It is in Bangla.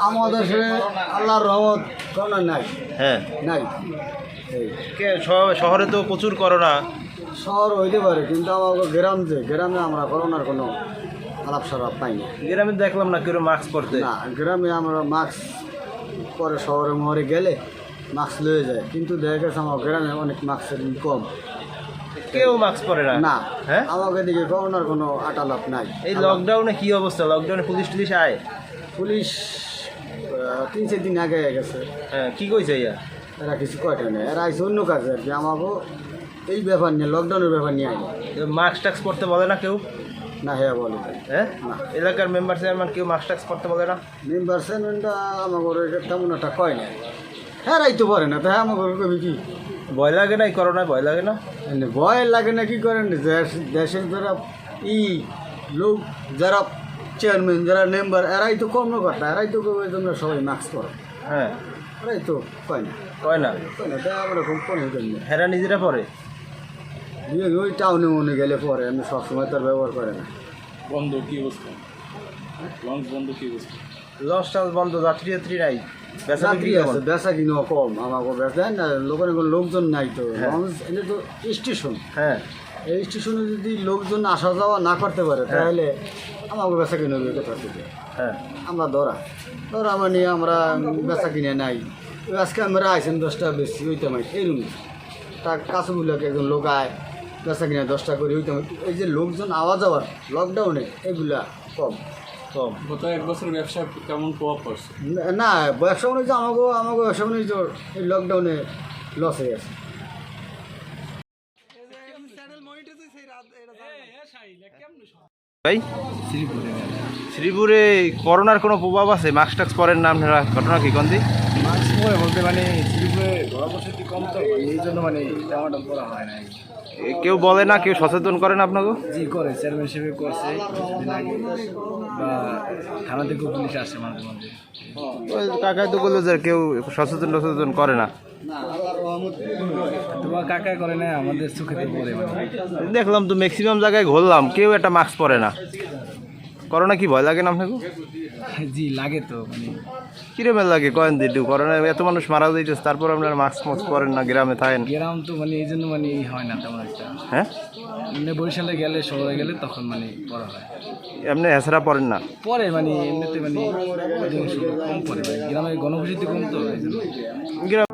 আমাদের দেশে আল্লাহর রহমত কোনো নাই। হ্যাঁ। নাই। কে শহরে তো প্রচুর করোনা। শহর হইতে পারে কিন্তু আমাকে গ্রাম যে গ্রামে আমরা করোনার কোনো আলাপ সালাপ পাই না। গ্রামে দেখলাম না কেউ মাস্ক পরতে। না গ্রামে আমরা মাস্ক পরে শহরে মহরে গেলে মাস্ক লয়ে যায়। কিন্তু দেখা গেছে আমার গ্রামে অনেক মাস্কের কম। কেউ মাস্ক পরে না? না। হ্যাঁ? আমাকে দিকে করোনার কোনো আটালাপ নাই। এই লকডাউনে কি অবস্থা? লকডাউনে পুলিশ টুলিশ আয়? পুলিশ তিন চার দিন আগে গেছে। হ্যাঁ কি কইছে ইয়া এরা কিছু কয়টা নেই। এরা আইসে অন্য কাজে আর কি আমাকে এই ব্যাপার নিয়ে লকডাউনের ব্যাপার নিয়ে আইনি মাস্ক টাক্স পরতে বলে না কেউ? না হ্যাঁ বলে হ্যাঁ? না। এলাকার মেম্বার চেয়ারম্যান কেউ মাস্ক টাক্স পরতে বলে না? মেম্বার চেয়ারম্যানটা আমাকে তেমন একটা কয় না হ্যাঁ রাইতে পারে না তাই আমাকে কবি কি? ভয় লাগে না এই করোনায় ভয় লাগে না? ভয় লাগে না কি করেন? দেশ- দেশের যারা ই লোক যারা চেয়ারম্যান যারা মেম্বার এরাই তো কর্ম করতা এরাই তো কবে তোমরা সবাই মাস্ক করো হ্যাঁ। এরাই তো কয় না? কয় না? কয় না তাই আমরা খুব কমে হেরা নিজেরা পরে? ওই টাউনে মনে গেলে পরে আমি সবসময় তার ব্যবহার করে না। বন্ধ কি অবস্থা? লঞ্চ বন্ধ কি অবস্থা? লঞ্চ টাঞ্চ বন্ধ যাত্রী যাত্রী নাই। আছে বেচা কিনো কম আমাকে বেচা না লোকের কোনো লোকজন নাই তো। হ্যাঁ। তো স্টেশন। হ্যাঁ। এই স্টেশনে যদি লোকজন আসা যাওয়া না করতে পারে হ্যাঁ। তাহলে আমাকে বেচা কিনে কোথা থেকে হ্যাঁ। আমরা ধরা। ধরা মানে আমরা বেচা কিনে নাই। আজকে আমরা আইসেন দশটা বেশি হইতাম এরকম তার কাছেগুলোকে একজন লোক আয় বেচা কিনে দশটা করে হইতাম এই যে লোকজন আওয়া যাওয়ার লকডাউনে এগুলা কম। কম। গত এক বছর ব্যবসা কেমন প্রভাব পড়ছে? না- না ব্যবসা বাণিজ্য আমাকে আমাকে ব্যবসা বাণিজ্য এই লকডাউনে লস হয়ে গেছে। ভাই শ্রীপুরে করোনার কোনো প্রভাব আছে? মাস্ক টাক্স পরেন না আপনারা। ঘটনা কি কন্দি মাস্ক পরে বলতে মানে শ্রীপুরে ঘোরা বসতি কম তো এই জন্য মানে তেমন করা হয় না কেউ বলে না কেউ সচেতন করেন আপনাকে? জি করে। চেয়ারম্যান হিসেবে করছে কিছুদিন আগে। বা থানা থেকেও পুলিশ আসে মাঝে মাঝে। ওই কাকাই তো বলল যে কেউ সচেতন সচেতন করে না। তোমার কাকা করে না আমাদের চোখেতে পড়ে দেখলাম তো ম্যাক্সিমাম জায়গায় ঘুরলাম কেউ একটা মাস্ক পরে না। করোনা কি ভয় লাগে না আপনাকে? জি লাগে তো মানে। কিরমের লাগে? কয়েন দিদু করোনা এত মানুষ মারা যাইতেছে তারপর আপনার মাস্ক মাস্ক পরেন না গ্রামে থাকেন। গ্রাম তো মানে এই জন্য মানে হয় না তেমন একটা। হ্যাঁ? এমনি বরিশালে গেলে শহরে গেলে তখন মানে পড়া হয়। এমনি হেসরা পড়েন না? পরে মানে এমনিতে মানে কম পরে মানে গ্রামে গণবসতি কম তো গ্রাম